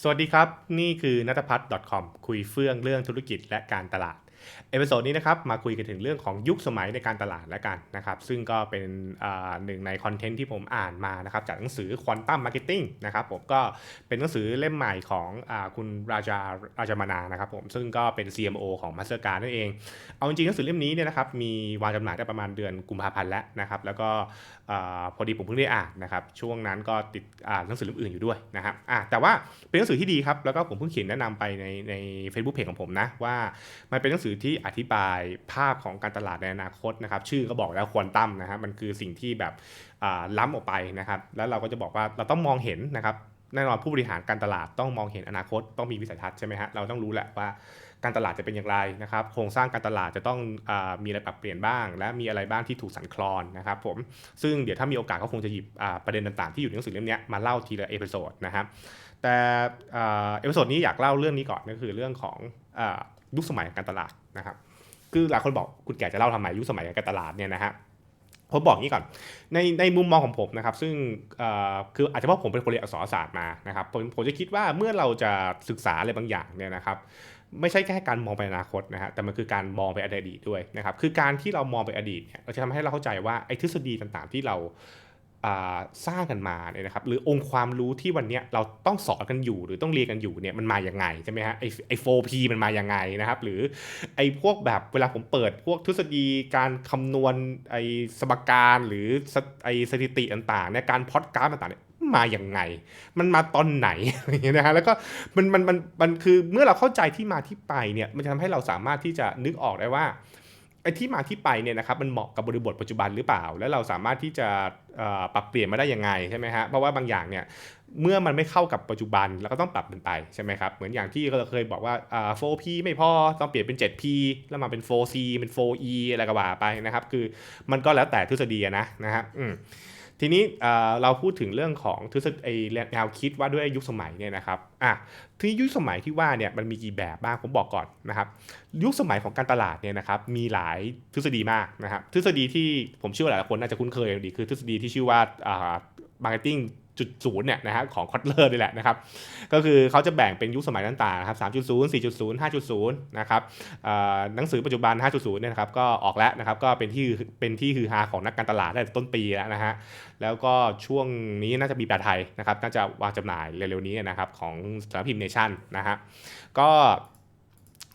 สวัสดีครับ นี่คือนัทพัฒน์ .com คุยเฟื่องเรื่องธุรกิจและการตลาด เอพิโซดนี้นะครับมาคุยกันถึงเรื่องของยุคสมัยในการตลาดแล้วกันนะครับ ซึ่งก็เป็นหนึ่งในคอนเทนต์ที่ผมอ่านมานะครับจากหนังสือ Quantum Marketing นะครับผมก็เป็นหนังสือเล่มใหม่ของอคุณราชาราชมานานะครับผมซึ่งก็เป็น CMO ของ Mastercard นั่นเอง เอาจริงหนังสือเล่มนี้เนี่ยนะครับมีวางจำหน่ายได้ประมาณเดือนกุมภาพันธ์แล้วนะครับ แล้วก็พอดีผมเพิ่งได้อ่านนะครับช่วงนั้นก็ติดหนังสือเล่มอื่นอยู่ด้วยนะครับแต่ว่าเป็นหนังสือที่ดีครับแล้วก็ผมเพิ่งเขียนแนะนำไปในใน Facebook Page ของผมนะว่ามันเป็นหนังสือที่อธิบายภาพของการตลาดในอนาคตนะครับ ชื่อก็บอกแล้วควอนตัมนะฮะมันคือสิ่งที่แบบล้ำออกไปนะครับ แล้วเราก็จะบอกว่าเราต้องมองเห็นนะครับแน่นอนผู้บริหารการตลาดต้องมองเห็นอนาคตต้องมีวิสัยทัศน์ใช่ไหมฮะเราต้องรู้แหละว่าการตลาดจะเป็นอย่างไรนะครับโครงสร้างการตลาดจะต้องอมีอะไรปรับเปลี่ยนบ้าง และมีอะไรบ้างที่ถูกสั่นคลอนนะครับผมซึ่งเดี๋ยวถ้ามีโอกาสก็คงจะหยิบประเด็นต่างๆที่อยู่ในหนังสือเล่มนี้มาเล่าทีละเอพิโซดนะครับแต่เอพิโซดนี้อยากเล่าเรื่องนี้ก่อนก็คือเรื่องของยุคสมัยการตลาด นะครับคือหลายคนบอกคุณแก่จะเล่าทำไมยุคสมัยการตลาดเนี่ยนะฮะผมบอกงี้ก่อน ในในมุมมองของผมนะครับ ซึ่งคืออาจจะเพราะผมเป็นคนเรียนอักษรศาสตร์มานะครับผมผมจะคิดว่าเมื่อเราจะศึกษาอะไรบางอย่างเนี่ยนะครับ ไม่ใช่แค่การมองไปอนาคตนะฮะแต่มันคือการมองไปอดีตด้วยนะครับ คือการที่เรามองไปอดีตเนี่ยเราจะทำให้เราเข้าใจว่าไอ้ทฤษฎีต่างๆที่เรา สร้างกันมาเนี่ยนะครับหรือองค์ความรู้ที่วันนี้เราต้องสอนกันอยู่หรือต้องเรียนกันอยู่เนี่ยมันมาอย่างไงใช่ไหมฮะไอ้ไอ้ 4P มันมาอย่างไงนะครับหรือไอพวกแบบเวลาผมเปิดพวกทฤษฎีการคำนวณไอสมการหรือไอสถิติต่างๆเนี่ยการพอดการาฟต่างๆเนี่ยมาอย่างไง มันมาตอนไหนอย่างเงี้ยนะฮะแล้วก็มันมันมันมันคือเมื่อเราเข้าใจที่มาที่ไปเนี่ยมันจะทำให้เราสามารถที่จะนึกออกได้ว่า ไอ้ที่มาที่ไปเนี่ยนะครับมันเหมาะกับบริบทปัจจุบันหรือเปล่า แล้วเราสามารถที่จะปรับเปลี่ยนมาได้ยังไงใช่ไหมฮะเพราะว่าบางอย่างเนี่ยเมื่อมันไม่เข้ากับปัจจุบันเราก็ต้องปรับมันไปใช่ไหมครับเหมือนอย่างที่เราเคยบอกว่า 4P ไม่พอต้องเปลี่ยนเป็น 7P แล้วมาเป็น 4C เป็น 4E อะไรก็ว่าไปนะครับคือมันก็แล้วแต่ทฤษฎีนะนะฮะอืม ทีนี้เราพูดถึงเรื่องของทฤษฎีแนวคิดว่าด้วยยุคสมัยเนี่ยนะครับอะที่ยุคสมัยที่ว่าเนี่ยมันมีกี่แบบบ้างผมบอกก่อนนะครับ ยุคสมัยของการตลาดเนี่ยนะครับมีหลายทฤษฎีมากนะครับทฤษฎีที่ผมเชื่อว่าหลายคนน่าจะคุ้นเคยดีคือทฤษฎีที่ชื่อว่าอ่า marketing จุดศูนย์เนี่ยนะฮะของคอตเลอร์นี่แหละนะครับ ก็คือเขาจะแบ่งเป็นยุคสมัยต่างๆนะครับ3.0 4.0 5.0นย์สี่จุดศูนย์ห้าจุดศูนย์นะครับหนังสือปัจจุบัน5.0เนี่ยนะครับก็ออกแล้วนะครับก็เป็นที่เป็นที่ฮือฮาของนักการตลาดตั้งแต่ต้นปีแล้วนะฮะแล้วก็ช่วงนี้น่าจะมีแปลไทยนะครับน่าจะวางจำหน่ายเร็วๆนี้นะครับของสำนักพิมพ์เนชั่นนะฮะก็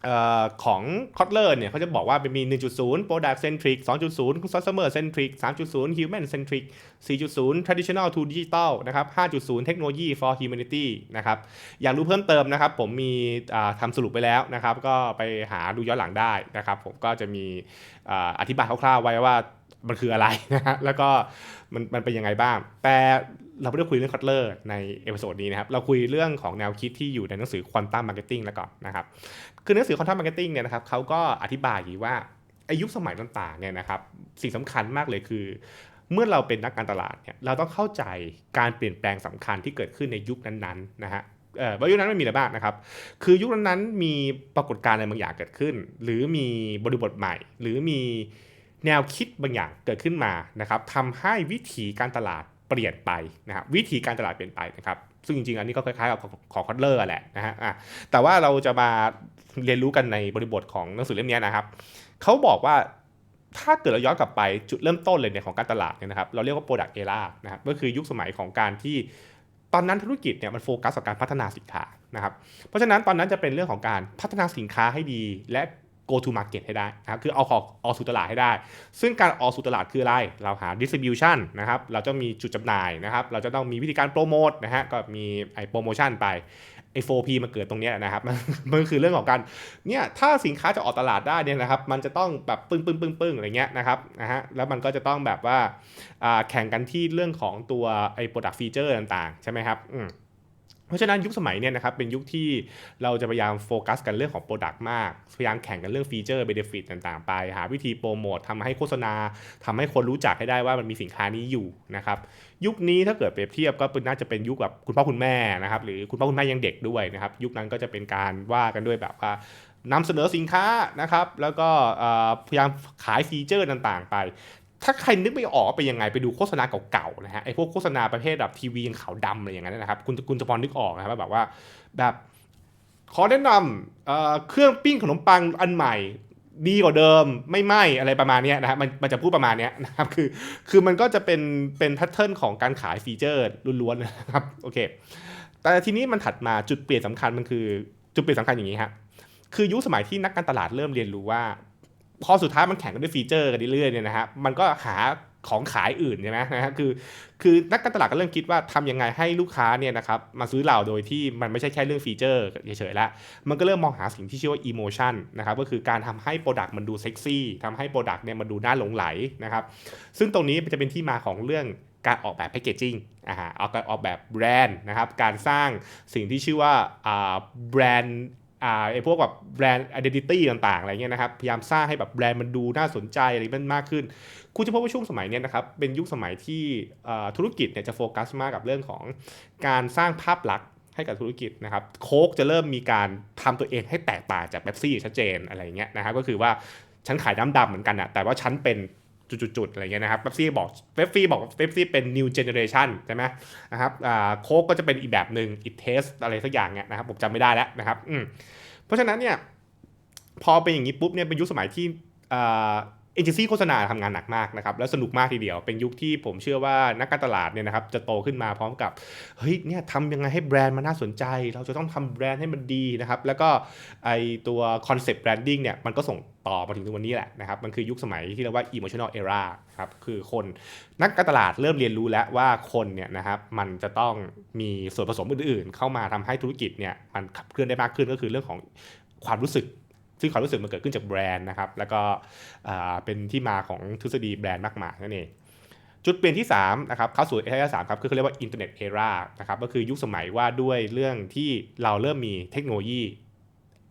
เอ่อของ Kotler เนี่ยเขาจะบอกว่าเป็นมี 1.0 Product Centric 2.0 Customer Centric 3.0 Human Centric 4.0 Traditional to Digital นะครับ 5.0 Technology for Humanity นะครับ อยากรู้เพิ่มเติมนะครับ ผมมีทำสรุปไปแล้วนะครับ ก็ไปหาดูย้อนหลังได้นะครับ ผมก็จะมีออธิบายคร่าวๆไว้ว่ามันคืออะไรนะฮะแล้วก็มันมันเป็นยังไงบ้าง แต่ เราไม่ได้คุยเรื่องคัตเลอร์ในเอพิโซดนี้นะครับ เราคุยเรื่องของแนวคิดที่อยู่ในหนังสือ Quantum Marketing แล้วก่อนนะครับ คือหนังสือ Quantum Marketing เนี่ยนะครับเขาก็อธิบายอย่างนี้ว่าอายุสมัยต่างๆเนี่ยนะครับ สิ่งสำคัญมากเลยคือ เมื่อเราเป็นนักการตลาดเนี่ยเราต้องเข้าใจการเปลี่ยนแปลงสำคัญที่เกิดขึ้นในยุคนั้นๆนะฮะเอ่อว่ายุคนั้นไมันมีอะไรบ้างนะครับ คือยุคนั้นๆมีปรากฏการณ์อะไรบางอย่างเกิดขึ้น หรือมีบริบทใหม่ หรือมีแนวคิดบางอย่างเกิดขึ้นมานะครับทำให้วิธีการตลาด เปลี่ยนไปนะครับวิธีการตลาดเปลี่ยนไปนะครับซึ่งจริงๆ อันนี้ก็คล้ายๆกับของคอตเลอร์แหละนะฮะอะแต่ว่าเราจะมาเรียนรู้กันในบริบทของหนังสือเล่มนี้นะครับเขาบอกว่าถ้าเกิดเราย้อนกลับไปจุดเริ่มต้นเลยเนี่ยของการตลาดเนี่ยนะครับเราเรียกว่า product era นะครับก็คือยุคสมัยของการที่ตอนนั้นธุรกิจเนี่ยมันโฟกัสกับการพัฒนาสินค้านะครับเพราะฉะนั้นตอนนั้นจะเป็นเรื่องของการพัฒนาสินค้าให้ดี และ go to market ให้ได้นะครับคือเอาของออกสู่ตลาดให้ได้ ซึ่งการออกสู่ตลาดคืออะไร เราหา distribution นะครับเราจะมีจุดจำหน่ายนะครับเราจะต้องมีวิธีการโปรโมทนะฮะก็มีไอ้โปรโมชั่นไปไอ้ 4P มันเกิดตรงนี้นะครับ มันคือเรื่องของการเนี่ยถ้าสินค้าจะออกตลาดได้เนี่ยนะครับ มันจะต้องแบบปึ้งปึ้งปึ้งปึ้งอะไรเงี้ยนะครับนะฮะแล้วมันก็จะต้องแบบว่าอ่าแข่งกันที่เรื่องของตัวไอ้ product feature ต่างๆ ใช่ไหมครับอืม เพราะฉะนั้นยุคสมัยเนี่ยนะครับเป็นยุคที่เราจะพยายามโฟกัสกันเรื่องของ Product มาก พยายามแข่งกันเรื่องฟีเจอร์ Benefit ต่างๆ ไป หาวิธีโปรโมททำให้โฆษณาทำให้คนรู้จักให้ได้ว่ามันมีสินค้านี้อยู่นะครับยุคนี้ถ้าเกิดเปรียบเทียบก็น่าจะเป็นยุคแบบคุณพ่อคุณแม่นะครับหรือคุณพ่อคุณแม่ยังเด็กด้วยนะครับยุคนั้นก็จะเป็นการว่ากันด้วยแบบว่านำเสนอสินค้านะครับแล้วก็พยายามขายฟีเจอร์ต่างๆ ไป ถ้าใครนึกไม่ออกว่าเป็นยังไงไปดูโฆษณาเก่าๆนะฮะไอ้พวกโฆษณาประเภทแบบทีวีขาวดำอะไรอย่างเงี้ยนะครับคุณคุณจะพอนึกออกนะครับว่าแบบว่าแบบขอแนะนำเเครื่องปิ้งขนมปังอันใหม่ดีกว่าเดิมไม่ไหมอะไรประมาณเนี้ยนะฮะมันมันจะพูดประมาณเนี้ยนะครับคือคือมันก็จะเป็นเป็นแพทเทิร์นของการขายฟีเจอร์ล้วนๆนะครับโอเคแต่ทีนี้มันถัดมาจุดเปลี่ยนสำคัญมันคือจุดเปลี่ยนสำคัญอย่างนี้ครคือยุคสมัยที่นักการตลาดเริ่มเรียนรู้ว่า พอสุดท้ายมันแข่งกันด้วยฟีเจอร์กันเรื่อยๆเนี่ยนะฮะมันก็หาของขายอื่นใช่ไหมนะฮะคือคือนักการตลาดก็เริ่มคิดว่าทำยังไงให้ลูกค้าเนี่ยนะครับมาซื้อเราโดยที่มันไม่ใช่แค่เรื่องฟีเจอร์เฉยๆแล้วมันก็เริ่มมองหาสิ่งที่ชื่อว่าอีโมชันนะครับก็คือการทำให้โปรดักต์มันดูเซ็กซี่ทำให้โปรดักต์เนี่ยมันดูน่าหลงไหลนะครับซึ่งตรงนี้จะเป็นที่มาของเรื่องการออกแบบแพคเกจิ้งอ่าฮะออกการออกแบบแบรนด์นะครับการสร้างสิ่งที่ชื่อว่าอ่าแบรนด์ ไอ้พวกแบบแบรนด์ identity ต่างๆอะไรเงี้ยนะครับพยายามสร้างให้แบบแบรนด์มันดูน่าสนใจอะไรมันมากขึ้น คุณจะพบว่าช่วงสมัยเนี้ยนะครับเป็นยุคสมัยที่ธุรกิจเนี่ยจะโฟกัสมากกับเรื่องของการสร้างภาพลักษณ์ให้กับธุรกิจนะครับโค้กจะเริ่มมีการทำตัวเองให้แตกต่างจากเบปซี่ชัดเจนอะไรเงี้ยนะครับก็คือว่าฉันขายน้ำดำเหมือนกันอะแต่ว่าฉันเป็น จุดๆอะไรเงี้ยนะครับเบปซี่บอกเบปซี่บอกเบปซี่เป็น new generation ใช่ไหมนะครับโค้กก็จะเป็นอีกแบบหนึ่งอีกเทสอะไรสักอย่างเนี่ยนะครับผมจำไม่ได้แล้วนะครับอืมเพราะฉะนั้นเนี่ยพอเป็นอย่างนี้ปุ๊บเนี่ยเป็นยุคสมัยที่ เอเจนซี่โฆษณาทำงานหนักมากนะครับแล้วสนุกมากทีเดียว เป็นยุคที่ผมเชื่อว่านักการตลาดเนี่ยนะครับจะโตขึ้นมาพร้อมกับเฮ้ยเนี่ยทำยังไงให้แบรนด์มันน่าสนใจ เราจะต้องทำแบรนด์ให้มันดีนะครับแล้วก็ไอตัวคอนเซปต์แบรนดิ้งเนี่ยมันก็ส่งต่อมาถึงทุกวันนี้แหละนะครับมันคือยุคสมัยที่เรียกว่า emotional era ครับคือคนนักการตลาดเริ่มเรียนรู้แล้วว่าคนเนี่ยนะครับมันจะต้องมีส่วนผสมอื่นๆ เข้ามาทำให้ธุรกิจเนี่ยมันขับเคลื่อนได้มากขึ้นก็คือเรื่องของความรู้สึก ซึ่งความรู้สึกมันเกิดขึ้นจากแบรนด์นะครับแล้วก็เป็นที่มาของทฤษฎีแบรนด์มากมายนั่นเองจุดเปลี่ยนที่3นะครับเข้าสู่เอเอสามครับคือเขาเรียกว่าอินเทอร์เน็ตเอรานะครับก็คือยุคสมัยว่าด้วยเรื่องที่เราเริ่มมีเทคโนโลยี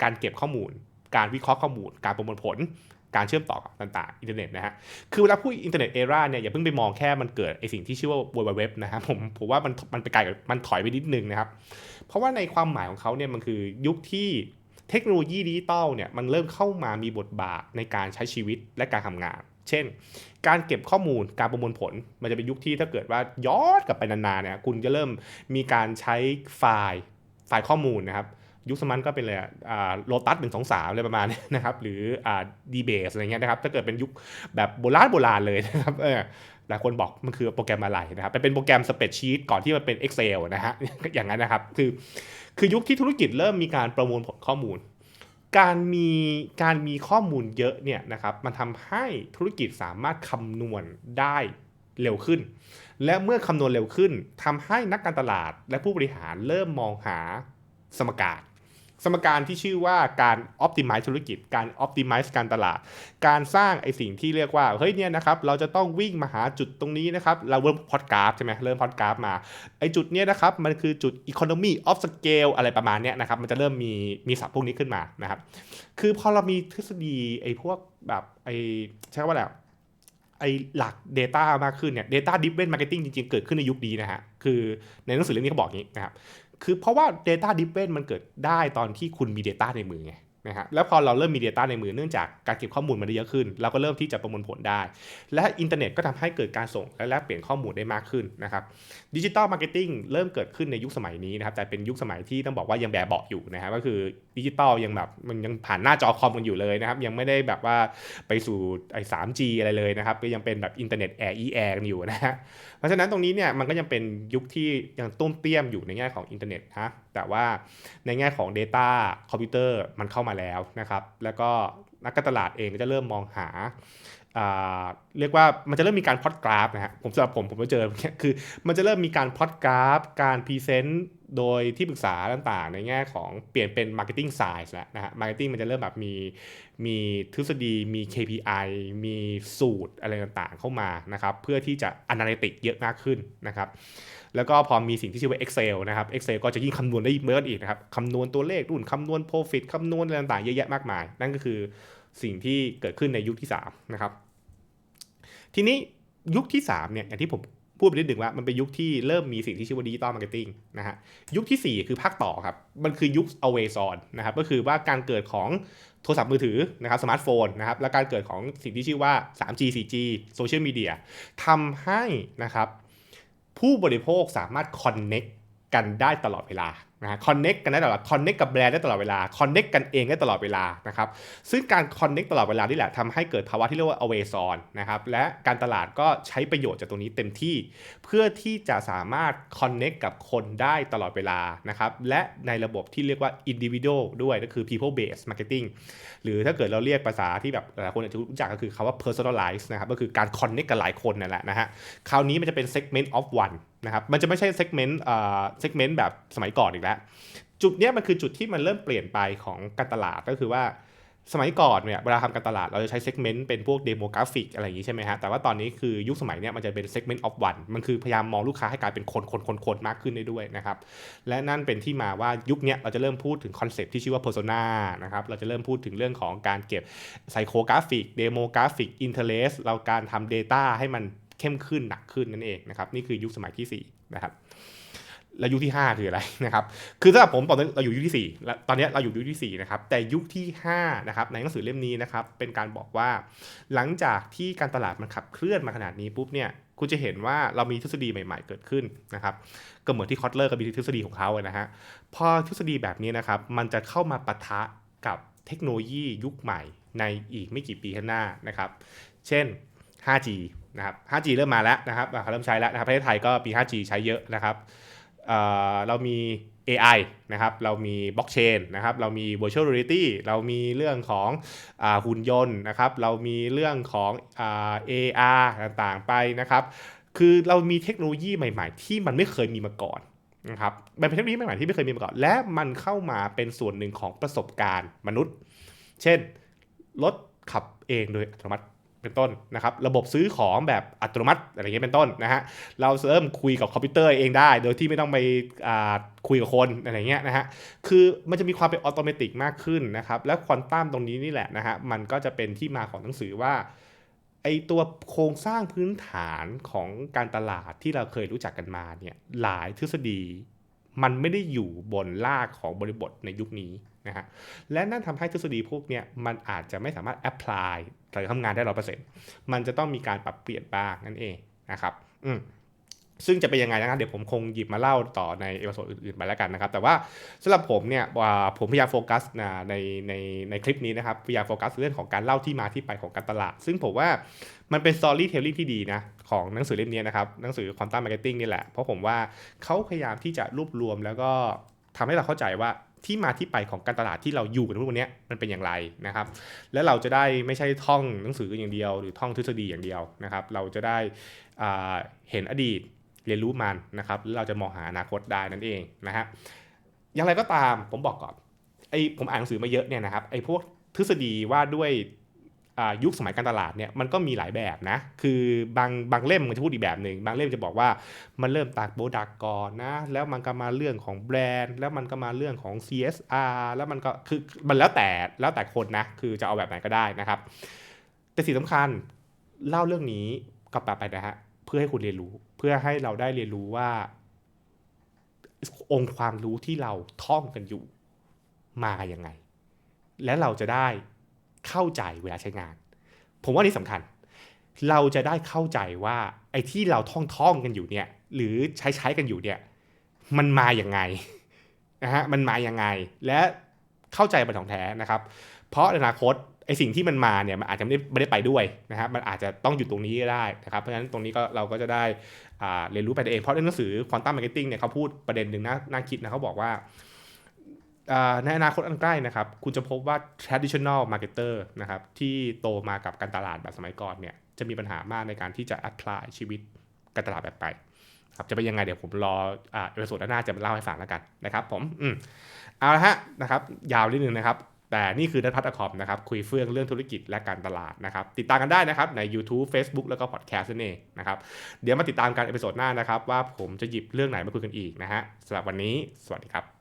การเก็บข้อมูล การวิเคราะห์ข้อมูล การประมวลผล การเชื่อมต่อต่างๆอินเทอร์เน็ตนะฮะคือเวลาพูดอินเทอร์เน็ตเอราเนี่ยอย่าเพิ่งไปมองแค่มันเกิดไอสิ่งที่ชื่อว่า World Wide Web นะครับผมผมว่ามันมันไปไกลมันถอยไปนิดนึงนะครับเพราะว่าในความหมายของเขาเนี่ยมันคือยุคที่ เทคโนโลยีดิจิตอลเนี่ยมันเริ่มเข้ามามีบทบาทในการใช้ชีวิตและการทำงาน เช่น การเก็บข้อมูลการประมวลผล มันจะเป็นยุคที่ถ้าเกิดว่าย้อนกลับไปนานๆเนี่ยคุณจะเริ่มมีการใช้ไฟล์ไฟล์ข้อมูลนะครับยุคสมัยก็เป็นเลยอ่าโลตัสหนึ่งสองสามอะไรประมาณนี้นะครับ หรืออ่าดีเบสอะไรเงี้ยนะครับ ถ้าเกิดเป็นยุคแบบโบราณโบราณเลยนะครับเออ หลายคนบอกมันคือโปรแกรมอะไรนะครับเป็นโปรแกรมสเปรดชีตก่อนที่มันเป็น Excel นะฮะอย่างนั้นนะครับ คือคือยุคที่ธุรกิจเริ่มมีการประมวลผลข้อมูล การมีการมีข้อมูลเยอะเนี่ยนะครับมันทำให้ธุรกิจสามารถคำนวณได้เร็วขึ้น และเมื่อคำนวณเร็วขึ้นทำให้นักการตลาดและผู้บริหารเริ่มมองหาสมการ สมการที่ชื่อว่าการ optimize ธุรกิจ การ optimize การตลาด การสร้างไอสิ่งที่เรียกว่า เฮ้ยเนี่ยนะครับ เราจะต้องวิ่งมาหาจุดตรงนี้นะครับ เราเริ่มพอดกราฟใช่ไหมเริ่มพอดกราฟมา ไอจุดเนี้ยนะครับ มันคือจุด economy of scale อะไรประมาณเนี้ยนะครับ มันจะเริ่มมีมีศัพท์พวกนี้ขึ้นมานะครับ คือพอเรามีทฤษฎีไอพวกแบบไอใช่ว่าอะไรไอหลัก Data มากขึ้นเนี่ย Data Driven Marketing จริงๆ เกิดขึ้นในยุคนี้นะฮะ คือในหนังสือเล่มนี้เขาบอกงี้นะครับ คือเพราะว่า Data Driven มันเกิดได้ตอนที่คุณมี Data ในมือไงนะฮะแล้วพอเราเริ่มมี Data ในมือเนื่องจากการเก็บข้อมูลมันได้เยอะขึ้น เราก็เริ่มที่จะประมวลผลได้ และอินเทอร์เน็ตก็ทำให้เกิดการส่งและแลกเปลี่ยนข้อมูลได้มากขึ้นนะครับดิจิตอลมาร์เก็ตติ้งเริ่มเกิดขึ้นในยุคสมัยนี้นะครับแต่เป็นยุคสมัยที่ต้องบอกว่ายังแบบเบาอยู่นะครับก็คือ ดิจิตอลยังแบบมันยังผ่านหน้าจอคอมกันอยู่เลยนะครับ ยังไม่ได้แบบว่าไปสู่ไอ้ 3G อะไรเลยนะครับ ก็ยังเป็นแบบอินเทอร์เน็ตแอร์อีแอร์กันอยู่นะฮะเพราะฉะนั้นตรงนี้เนี่ยมันก็ยังเป็นยุคที่ยังต้มเตี้ยมอยู่ในแง่ของอินเทอร์เน็ตนะแต่ว่าในแง่ของ Data คอมพิวเตอร์มันเข้ามาแล้วนะครับ แล้วก็นักการตลาดเองก็จะเริ่มมองหาเรียกว่ามันจะเริ่มมีการพอดกราฟนะฮะผมสำหรับผมผมก็เจอคือมันจะเริ่มมีการพอดกราฟ การพรีเซนต์ โดยที่ปรึกษาต่างๆ ในแง่ของเปลี่ยนเป็น Marketing Science แล้วนะฮะ Marketing มันจะเริ่มแบบมีมีทฤษฎีมี KPI มีสูตรอะไรต่างๆ เข้ามานะครับ เพื่อที่จะ Analytic เยอะมากขึ้นนะครับ แล้วก็พอมีสิ่งที่ชื่อว่า Excel นะครับ Excel ก็จะยิ่งคำนวณได้เมื่ออีกนะครับคำนวณตัวเลขรุ่นคำนวณ Profit คำนวณอะไรต่างๆ เยอะแยะมากมาย นั่นก็คือสิ่งที่เกิดขึ้นในยุคที่ 3 นะครับ ทีนี้ยุคที่3เนี่ยอย่างที่ผม พูดไปนิดหนึ่งว่ามันเป็นยุคที่เริ่มมีสิ่งที่ชื่อว่าดิจิตอลมาร์เก็ตติ้งนะฮะยุคที่ 4 คือภาคต่อครับ มันคือยุค always on นะครับก็คือว่าการเกิดของโทรศัพท์มือถือนะครับสมาร์ทโฟนนะครับและการเกิดของสิ่งที่ชื่อว่า 3G 4G โซเชียลมีเดียทำให้นะครับผู้บริโภคสามารถ connect กันได้ตลอดเวลานะคอนเน็กกันได้ตลอดคอนเน็กกับแบรนด์ได้ตลอดเวลาคอนเน็กกันเองได้ตลอดเวลานะครับซึ่งการคอนเน็กตลอดเวลานี่แหละทำให้เกิดภาวะที่เรียกว่า always on นะครับและการตลาดก็ใช้ประโยชน์จากตรงนี้เต็มที่ เพื่อที่จะสามารถคอนเน็กกับคนได้ตลอดเวลานะครับและในระบบที่เรียกว่า individual ด้วยก็คือ people based marketing หรือถ้าเกิดเราเรียกภาษาที่แบบหลายคนอาจจะรู้จักก็คือคำว่า personalize นะครับก็คือการคอนเน็กกับหลายคนนั่นแหละนะฮะคราวนี้มันจะเป็น segment of one นะครับมันจะไม่ใช่ segment เอ่อ segment แบบสมัยก่อนอีกแล้ว จุดเนี้ยมันคือจุดที่มันเริ่มเปลี่ยนไปของการตลาดก็คือว่าสมัยก่อนเนี่ยเวลาทำการตลาดเราจะใช้เซกเมนต์เป็นพวกเดโมกราฟิกอะไรอย่างนี้ใช่ไหมฮะ แต่ว่าตอนนี้คือยุคสมัยเนี้ยมันจะเป็นเซกเมนต์ออฟวันมันคือพยายามมองลูกค้าให้กลายเป็นคนคนคนคนมากขึ้นได้ด้วยนะครับ และนั่นเป็นที่มาว่ายุคเนี้ยเราจะเริ่มพูดถึงคอนเซปที่ชื่อว่า persona นะครับ เราจะเริ่มพูดถึงเรื่องของการเก็บไซโคกราฟิกเดโมกราฟิกอินเทอร์เลสเราการทำ Data ให้มัน เข้มขึ้นหนักขึ้นนั่นเองนะครับนี่คือยุคสมัยที่4นะครับแล้วยุคที่ 5 คืออะไรนะครับ คือสำหรับผมตอนนี้เราอยู่ยุคที่4แล้วตอนนี้เราอยู่ยุคที่4นะครับ แต่ยุคที่5นะครับในหนังสือเล่มนี้นะครับ เป็นการบอกว่า หลังจากที่การตลาดมันขับเคลื่อนมาขนาดนี้ปุ๊บเนี่ย คุณจะเห็นว่าเรามีทฤษฎีใหม่ ๆ เกิดขึ้นนะครับ ก็เหมือนที่คอตเลอร์ก็มีทฤษฎีของเขาอะนะฮะ พอทฤษฎีแบบนี้นะครับ มันจะเข้ามาปะทะกับเทคโนโลยียุคใหม่ในอีกไม่กี่ปีข้างหน้านะครับ เช่น 5G นะครับ 5G เริ่มมาแล้วนะครับเริ่มใช้แล้วนะครับประเทศไทยก็ปี 5G ใช้เยอะนะครับเเรามี AI นะครับ เรามีบล็อกเชนนะครับ เรามี virtual reality เรามีเรื่องของอหุ่นยนต์นะครับ เรามีเรื่องของอ AR ต่างๆไปนะครับ คือเรามีเทคโนโลยีใหม่ๆ ที่มันไม่เคยมีมาก่อนนะครับ มันเป็นเทคโนโลยีใหม่ๆที่ไม่เคยมีมาก่อน และมันเข้ามาเป็นส่วนหนึ่งของประสบการณ์มนุษย์ เช่น รถขับเองโดยอัตโนมัติ เป็นต้นนะครับระบบซื้อของแบบอัตโนมัติอะไรเงี้ยเป็นต้นนะฮะเราเริ่มคุยกับคอมพิวเตอร์เองได้ โดยที่ไม่ต้องไปคุยกับคนอะไรเงี้ยนะฮะคือมันจะมีความเป็นออโตเมติกมากขึ้นนะครับและควอนตัมตรงนี้นี่แหละนะฮะมันก็จะเป็นที่มาของหนังสือว่าไอตัวโครงสร้างพื้นฐานของการตลาดที่เราเคยรู้จักกันมาเนี่ยหลายทฤษฎีมันไม่ได้อยู่บนรากของบริบทในยุคนี้ นะฮะและนั่นทำให้ทฤษฎีพวกเนี้ยมันอาจจะไม่สามารถแอพพลายหรือทำงานได้ร้อเปอร์เซ็นต์มันจะต้องมีการปรับเปลี่ยนบ้างนั่นเองนะครับอืมซึ่งจะเป็นยังไงนะครับเดี๋ยวผมคงหยิบมาเล่าต่อในเอพิโซดอื่นๆไปแล้วกันนะครับ แต่ว่าสำหรับผมเนี่ยผมพยายามโฟกัสในในในคลิปนี้นะครับพยายามโฟกัสเรื่องของการเล่าที่มาที่ไปของการตลาด ซึ่งผมว่ามันเป็น storytelling ที่ดีนะของหนังสือเล่มนี้นะครับหนังสือ quantum marketing นี่แหละ เพราะผมว่าเขาพยายามที่จะรวบรวมแล้วก็ทำให้เราเข้าใจว่า ที่มาที่ไปของการตลาดที่เราอยู่กันทุกวันนี้มันเป็นอย่างไรนะครับ และเราจะได้ไม่ใช่ท่องหนังสืออย่างเดียว หรือท่องทฤษฎีอย่างเดียวนะครับ เราจะได้เห็นอดีตเรียนรู้มันนะครับเราจะมองหาอนาคตได้นั่นเองนะฮะอย่างไรก็ตามผมบอกก่อนไอ้ผมอ่านหนังสือมาเยอะเนี่ยนะครับไอ้พวกทฤษฎีว่าด้วย ยุคสมัยการตลาดเนี่ยมันก็มีหลายแบบนะ คือบางบางเล่มมันจะพูดอีกแบบหนึ่งบางเล่มจะบอกว่ามันเริ่มตากโบดักก่อนนะ แล้วมันก็มาเรื่องของแบรนด์ แล้วมันก็มาเรื่องของ CSR แล้วมันก็คือมันแล้วแต่แล้วแต่คนนะ คือจะเอาแบบไหนก็ได้นะครับ แต่สิ่งสำคัญเล่าเรื่องนี้กลับไปนะฮะเพื่อให้คุณเรียนรู้ เพื่อให้เราได้เรียนรู้ว่าองค์ความรู้ที่เราท่องกันอยู่มาอย่างไง และเราจะได้ เข้าใจเวลาใช้งาน ผมว่านี่สำคัญ เราจะได้เข้าใจว่าไอ้ที่เราท่องท่องๆกันอยู่เนี่ย หรือใช้ใช้กันอยู่เนี่ย มันมาอย่างไงนะฮะมันมาอย่างไง และเข้าใจมันของแท้นะครับ เพราะในอนาคตไอสิ่งที่มันมาเนี่ยมันอาจจะไม่ได้ไม่ได้ไปด้วยนะครับมันอาจจะต้องอยู่ตรงนี้ก็ได้นะครับเพราะฉะนั้นตรงนี้ก็เราก็จะได้เรียนรู้ไปเองเพราะในหนังสือ Quantum Marketing เนี่ยเขาพูดประเด็นหนึ่งน่าน่าคิดนะเขาบอกว่า ในอนาคตอันใกล้นะครับ คุณจะพบว่า traditional marketer นะครับที่โตมากับการตลาดแบบสมัยก่อนเนี่ยจะมีปัญหามากในการที่จะ apply ชีวิตการตลาดแบบไปครับจะเป็นยังไงเดี๋ยวผมรออ่าเอพิโซดหน้าจะมาเล่าให้ฟังแล้วกันนะครับผมอืมเอาละฮะนะครับยาวนิดนึงนะครับ แต่นี่คือนัทพัฒน์คอมนะครับคุยเฟื่องเรื่องธุรกิจและการตลาดนะครับ ติดตามกันได้นะครับใน YouTube Facebook แล้วก็พอดแคสต์นั่นเองนะครับเดี๋ยวมาติดตามกันเอพิโซดหน้านะครับ ว่าผมจะหยิบเรื่องไหนมาคุยกันอีกนะฮะสำหรับวันนี้สวัสดีครับ